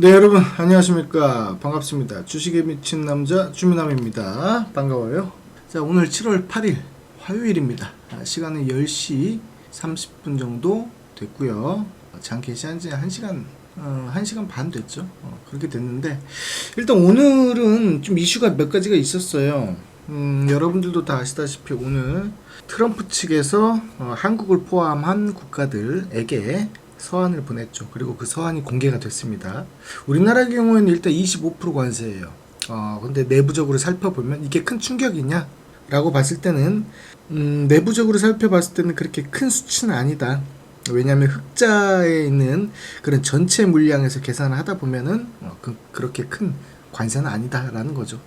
네 여러분 안녕하십니까? 반갑습니다. 주식에 미친 남자 주민남입니다. 반가워요. 자 오늘 7월 8일 화요일입니다. 아, 시간은 10시 30분 정도 됐고요. 장켓이 한지 1시간 어, 1시간 반 됐죠? 어, 그렇게 됐는데 일단 오늘은 좀 이슈가 몇 가지가 있었어요. 음, 여러분들도 다 아시다시피 오늘 트럼프 측에서 어, 한국을 포함한 국가들에게 서한을 보냈죠. 그리고 그 서한이 공개가 됐습니다. 우리나라의 경우에는 일단 25% 관세예요. 어, 근데 내부적으로 살펴보면 이게 큰 충격이냐? 라고 봤을 때는 음, 내부적으로 살펴봤을 때는 그렇게 큰 수치는 아니다. 왜냐하면 흑자에 있는 그런 전체 물량에서 계산을 하다 보면은 어, 그, 그렇게 큰 관세는 아니다라는 거죠.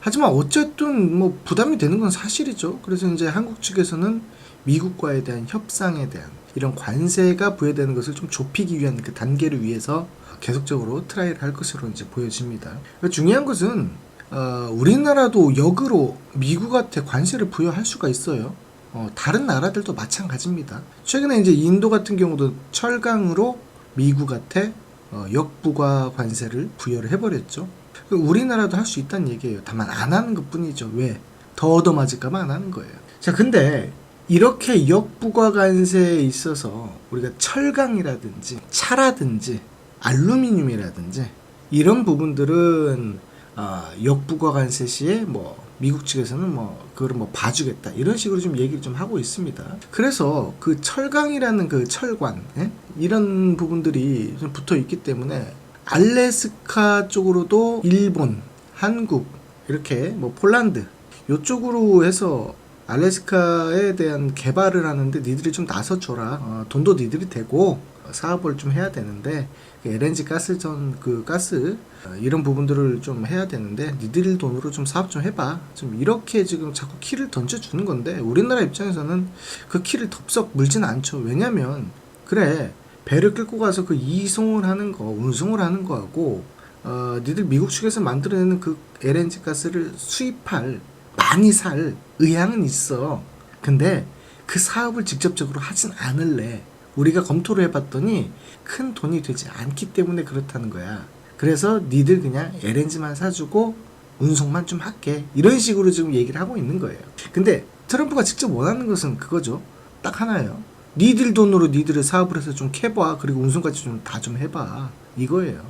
하지만 어쨌든 뭐 부담이 되는 건 사실이죠. 그래서 이제 한국 측에서는 미국과에 대한 협상에 대한 이런 관세가 부여되는 것을 좀 좁히기 위한 그 단계를 위해서 계속적으로 트라이를 할 것으로 이제 보여집니다. 중요한 것은 어, 우리나라도 역으로 미국한테 관세를 부여할 수가 있어요. 어, 다른 나라들도 마찬가지입니다. 최근에 이제 인도 같은 경우도 철강으로 미국한테 어, 역부가 관세를 부여를 해버렸죠. 그 우리나라도 할 수 있다는 얘기예요. 다만 안 하는 것 뿐이죠. 왜? 더 얻어맞을까봐 안 하는 거예요. 자, 근데 이렇게 역부가 관세에 있어서 우리가 철강이라든지 차라든지 알루미늄이라든지 이런 부분들은 어, 역부가 관세 시에 뭐 미국 측에서는 뭐 그거를 뭐 봐주겠다 이런 식으로 좀 얘기를 좀 하고 있습니다. 그래서 그 철강이라는 그 철관 예? 이런 부분들이 좀 붙어 있기 때문에 알래스카 쪽으로도 일본, 한국 이렇게 뭐 폴란드 요쪽으로 해서 알래스카에 대한 개발을 하는데 니들이 좀 나서줘라. 어, 돈도 니들이 대고 사업을 좀 해야 되는데 그 LNG 가스 전 그 가스 어, 이런 부분들을 좀 해야 되는데 니들 돈으로 좀 사업 좀 해봐. 좀 이렇게 지금 자꾸 키를 던져주는 건데 우리나라 입장에서는 그 키를 덥석 물진 않죠. 왜냐면 그래 배를 끌고 가서 그 이송을 하는 거 운송을 하는 거하고 어, 니들 미국 측에서 만들어내는 그 LNG 가스를 수입할 많이 살 의향은 있어. 근데 그 사업을 직접적으로 하진 않을래. 우리가 검토를 해봤더니 큰 돈이 되지 않기 때문에 그렇다는 거야. 그래서 니들 그냥 LNG만 사주고 운송만 좀 할게. 이런 식으로 지금 얘기를 하고 있는 거예요. 근데 트럼프가 직접 원하는 것은 그거죠. 딱 하나예요. 니들 돈으로 니들의 사업을 해서 좀 캐봐. 그리고 운송까지 좀 다 좀 해봐. 이거예요.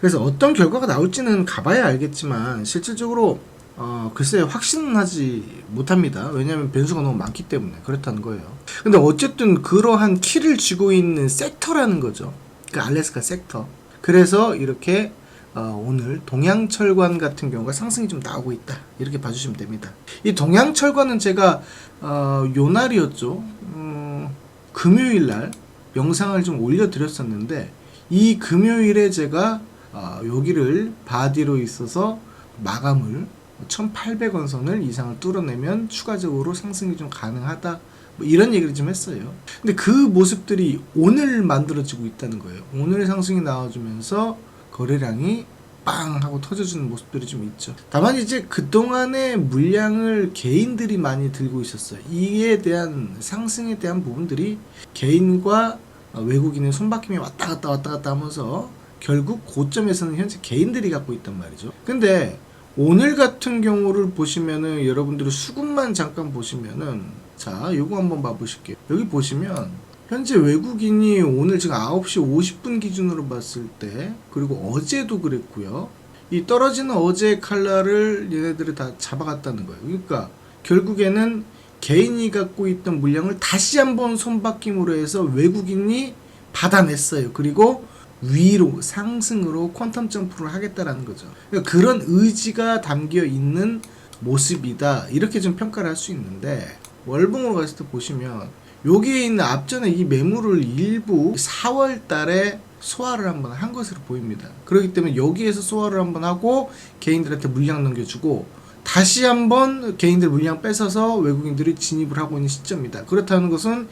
그래서 어떤 결과가 나올지는 가봐야 알겠지만 실질적으로 어, 글쎄 확신은 하지 못합니다. 왜냐하면 변수가 너무 많기 때문에 그렇다는 거예요. 근데 어쨌든 그러한 키를 쥐고 있는 섹터라는 거죠. 그 알래스카 섹터. 그래서 이렇게 어, 오늘 동양철관 같은 경우가 상승이 좀 나오고 있다. 이렇게 봐주시면 됩니다. 이 동양철관은 제가 어, 요 날이었죠. 음, 금요일 날 영상을 좀 올려드렸었는데 이 금요일에 제가 어, 여기를 바디로 있어서 마감을 1,800원 선을 이상을 뚫어내면 추가적으로 상승이 좀 가능하다. 뭐 이런 얘기를 좀 했어요. 근데 그 모습들이 오늘 만들어지고 있다는 거예요. 오늘 상승이 나와주면서 거래량이 빵 하고 터져주는 모습들이 좀 있죠. 다만 이제 그동안의 물량을 개인들이 많이 들고 있었어요. 이에 대한 상승에 대한 부분들이 개인과 외국인의 손바뀜이 왔다 갔다 왔다 갔다 하면서 결국 고점에서는 현재 개인들이 갖고 있단 말이죠. 근데 오늘 같은 경우를 보시면은 여러분들이 수급만 잠깐 보시면은 자 요거 한번 봐보실게요. 여기 보시면 현재 외국인이 오늘 지금 9시 50분 기준으로 봤을 때 그리고 어제도 그랬고요. 이 떨어지는 어제 칼라를 얘네들이 다 잡아갔다는 거예요. 그러니까 결국에는 개인이 갖고 있던 물량을 다시 한번 손바뀜으로 해서 외국인이 받아냈어요. 그리고 위로 상승으로 퀀텀 점프를 하겠다라는 거죠. 그러니까 그런 의지가 담겨 있는 모습이다 이렇게 좀 평가를 할 수 있는데 월봉으로 갔을 때 보시면 여기에 있는 앞전에 이 매물을 일부 4월 달에 소화를 한번 한 것으로 보입니다. 그렇기 때문에 여기에서 소화를 한번 하고 개인들한테 물량 넘겨주고 다시 한번 개인들 물량 뺏어서 외국인들이 진입을 하고 있는 시점입니다. 그렇다는 것은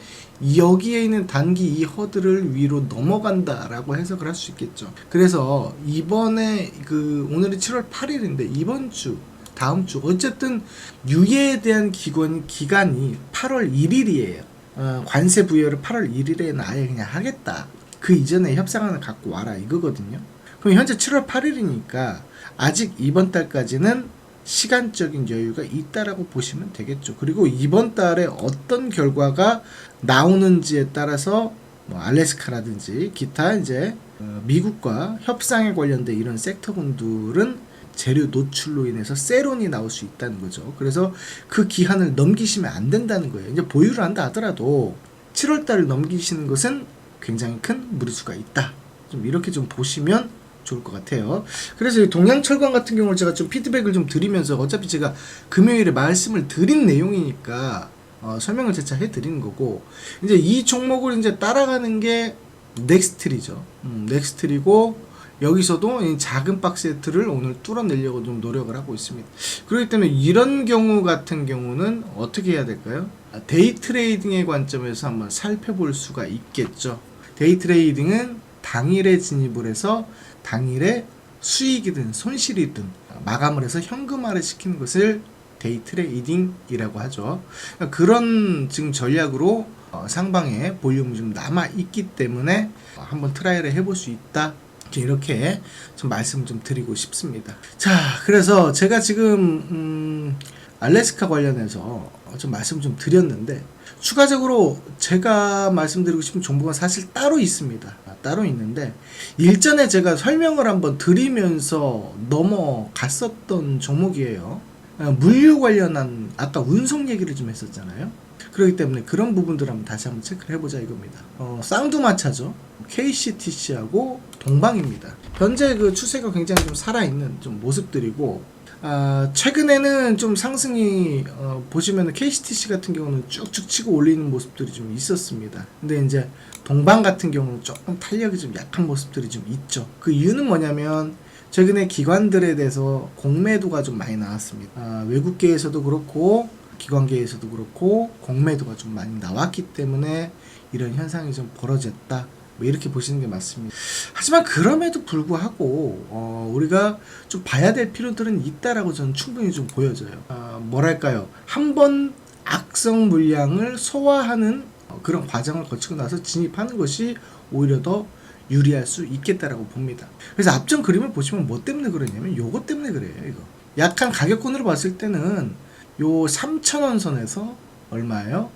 여기에 있는 단기 이 허들을 위로 넘어간다라고 해석을 할 수 있겠죠. 그래서 이번에 그 오늘이 7월 8일인데 이번 주 다음 주 어쨌든 유예에 대한 기관 기간이 8월 1일이에요. 어, 관세 부여를 8월 1일에는 아예 그냥 하겠다. 그 이전에 협상안을 갖고 와라 이거거든요. 그럼 현재 7월 8일이니까 아직 이번 달까지는 시간적인 여유가 있다라고 보시면 되겠죠. 그리고 이번 달에 어떤 결과가 나오는지에 따라서 뭐 알래스카라든지 기타 이제 어, 미국과 협상에 관련된 이런 섹터군들은 재료 노출로 인해서 세론이 나올 수 있다는 거죠. 그래서 그 기한을 넘기시면 안 된다는 거예요. 이제 보유를 한다 하더라도 7월 달을 넘기시는 것은 굉장히 큰 무리수가 있다. 좀 이렇게 좀 보시면 좋을 것 같아요. 그래서 이 동양철강 같은 경우를 제가 좀 피드백을 좀 드리면서 어차피 제가 금요일에 말씀을 드린 내용이니까 어, 설명을 재차 해드리는 거고 이제 이 종목을 이제 따라가는 게 넥스트리죠. 음, 넥스트리고 여기서도 이 작은 박스세트를 오늘 뚫어내려고 좀 노력을 하고 있습니다. 그렇기 때문에 이런 경우 같은 경우는 어떻게 해야 될까요? 아, 데이 트레이딩의 관점에서 한번 살펴볼 수가 있겠죠. 데이 트레이딩은 당일에 진입을 해서 당일에 수익이든 손실이든 마감을 해서 현금화를 시키는 것을 데이 트레이딩이라고 하죠. 그러니까 그런 지금 전략으로 어, 상방에 볼륨이 좀 남아 있기 때문에 어, 한번 트라이를 해볼 수 있다. 이렇게 좀 말씀 좀 드리고 싶습니다. 자, 그래서 제가 지금 음, 알래스카 관련해서 좀 말씀 좀 드렸는데 추가적으로 제가 말씀드리고 싶은 정보가 사실 따로 있습니다. 아, 따로 있는데 일전에 제가 설명을 한번 드리면서 넘어갔었던 종목이에요. 아, 물류 관련한 아까 운송 얘기를 좀 했었잖아요. 그렇기 때문에 그런 부분들 한번 다시 한번 체크를 해보자 이겁니다. 어, 쌍두마차죠. KCTC하고 동방입니다. 현재 그 추세가 굉장히 좀 살아있는 좀 모습들이고 아, 최근에는 좀 상승이 어, 보시면 KCTC 같은 경우는 쭉쭉 치고 올리는 모습들이 좀 있었습니다. 근데 이제 동방 같은 경우는 조금 탄력이 좀 약한 모습들이 좀 있죠. 그 이유는 뭐냐면 최근에 기관들에 대해서 공매도가 좀 많이 나왔습니다. 아, 외국계에서도 그렇고 기관계에서도 그렇고 공매도가 좀 많이 나왔기 때문에 이런 현상이 좀 벌어졌다. 뭐 이렇게 보시는 게 맞습니다. 하지만 그럼에도 불구하고 어, 우리가 좀 봐야 될 필요들은 있다라고 저는 충분히 좀 보여져요. 어, 뭐랄까요? 한 번 악성 물량을 소화하는 어, 그런 과정을 거치고 나서 진입하는 것이 오히려 더 유리할 수 있겠다라고 봅니다. 그래서 앞전 그림을 보시면 뭐 때문에 그러냐면 요거 때문에 그래요. 이거 약간 가격권으로 봤을 때는 요 3,000원 선에서 얼마예요?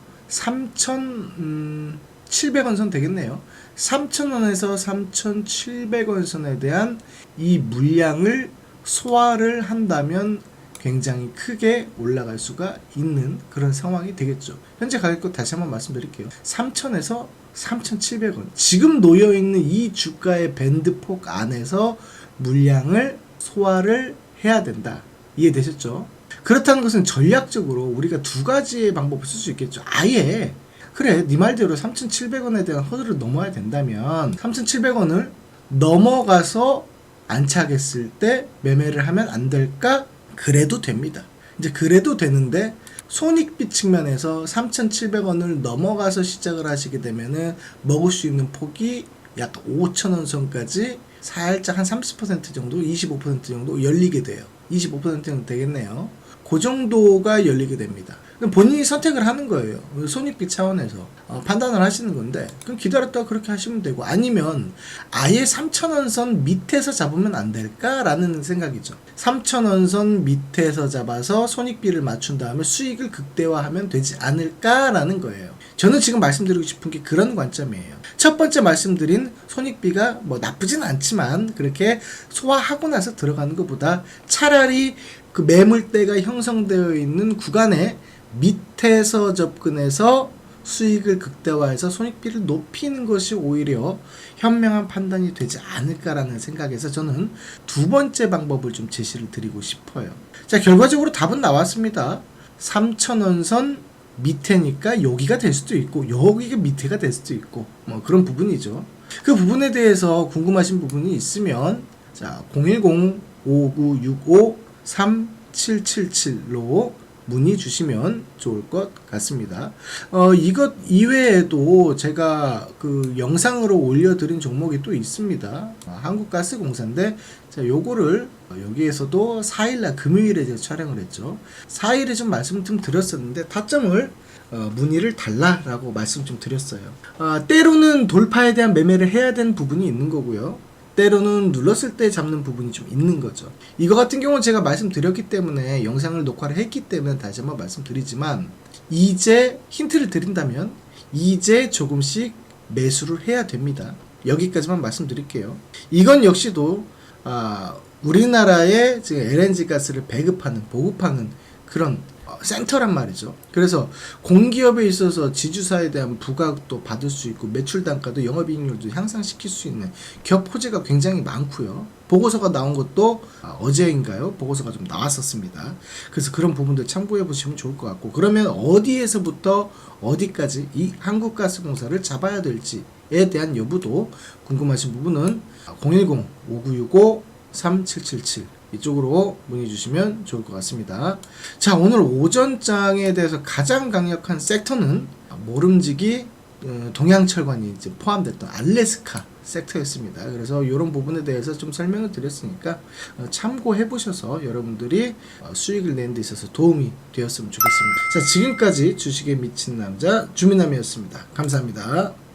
3,700원 선 되겠네요. 3,000원에서 3,700원 선에 대한 이 물량을 소화를 한다면 굉장히 크게 올라갈 수가 있는 그런 상황이 되겠죠. 현재 가격도 다시 한번 말씀드릴게요. 3,000에서 3,700원. 지금 놓여 있는 이 주가의 밴드 폭 안에서 물량을 소화를 해야 된다. 이해되셨죠? 그렇다는 것은 전략적으로 우리가 두 가지의 방법을 쓸 수 있겠죠. 아예 그래 네 말대로 3,700원에 대한 허들을 넘어야 된다면 3,700원을 넘어가서 안착했을 때 매매를 하면 안 될까? 그래도 됩니다. 이제 그래도 되는데 손익비 측면에서 3,700원을 넘어가서 시작을 하시게 되면은 먹을 수 있는 폭이 약 5,000원 선까지 살짝 한 30% 정도, 25% 정도 열리게 돼요. 25%는 되겠네요. 그 정도가 열리게 됩니다. 본인이 선택을 하는 거예요. 손익비 차원에서 어, 판단을 하시는 건데 그럼 기다렸다가 그렇게 하시면 되고 아니면 아예 3천원 선 밑에서 잡으면 안 될까라는 생각이죠. 3천원 선 밑에서 잡아서 손익비를 맞춘 다음에 수익을 극대화하면 되지 않을까라는 거예요. 저는 지금 말씀드리고 싶은 게 그런 관점이에요. 첫 번째 말씀드린 손익비가 뭐 나쁘진 않지만 그렇게 소화하고 나서 들어가는 것보다 차라리 그 매물대가 형성되어 있는 구간에 밑에서 접근해서 수익을 극대화해서 손익비를 높이는 것이 오히려 현명한 판단이 되지 않을까라는 생각에서 저는 두 번째 방법을 좀 제시를 드리고 싶어요. 자, 결과적으로 답은 나왔습니다. 3,000원 선 밑에니까 여기가 될 수도 있고 여기가 밑에가 될 수도 있고 뭐 그런 부분이죠. 그 부분에 대해서 궁금하신 부분이 있으면 자, 010 5965 3777로 문의 주시면 좋을 것 같습니다. 어, 이것 이외에도 제가 그 영상으로 올려드린 종목이 또 있습니다. 어, 한국가스공사인데, 자, 요거를 여기에서도 4일날 금요일에 제가 촬영을 했죠. 4일에 좀 말씀 좀 드렸었는데, 타점을 어, 문의를 달라라고 말씀 좀 드렸어요. 어, 때로는 돌파에 대한 매매를 해야 되는 부분이 있는 거고요. 때로는 눌렀을 때 잡는 부분이 좀 있는 거죠. 이거 같은 경우는 제가 말씀드렸기 때문에 영상을 녹화를 했기 때문에 다시 한번 말씀드리지만 이제 힌트를 드린다면 이제 조금씩 매수를 해야 됩니다. 여기까지만 말씀드릴게요. 이건 역시도 아, 우리나라의 지금 LNG 가스를 배급하는 보급하는 그런 어, 센터란 말이죠. 그래서 공기업에 있어서 지주사에 대한 부각도 받을 수 있고 매출 단가도 영업이익률도 향상시킬 수 있는 기업 호재가 굉장히 많고요. 보고서가 나온 것도 아, 어제인가요? 보고서가 좀 나왔었습니다. 그래서 그런 부분들 참고해 보시면 좋을 것 같고 그러면 어디에서부터 어디까지 이 한국가스공사를 잡아야 될지에 대한 여부도 궁금하신 부분은 010-5965-3777 이쪽으로 문의 주시면 좋을 것 같습니다. 자, 오늘 오전장에 대해서 가장 강력한 섹터는 모름지기 어, 동양철관이 이제 포함됐던 알래스카 섹터였습니다. 그래서 이런 부분에 대해서 좀 설명을 드렸으니까 어, 참고해 보셔서 여러분들이 어, 수익을 내는 데 있어서 도움이 되었으면 좋겠습니다. 자, 지금까지 주식에 미친 남자 주민남이었습니다. 감사합니다.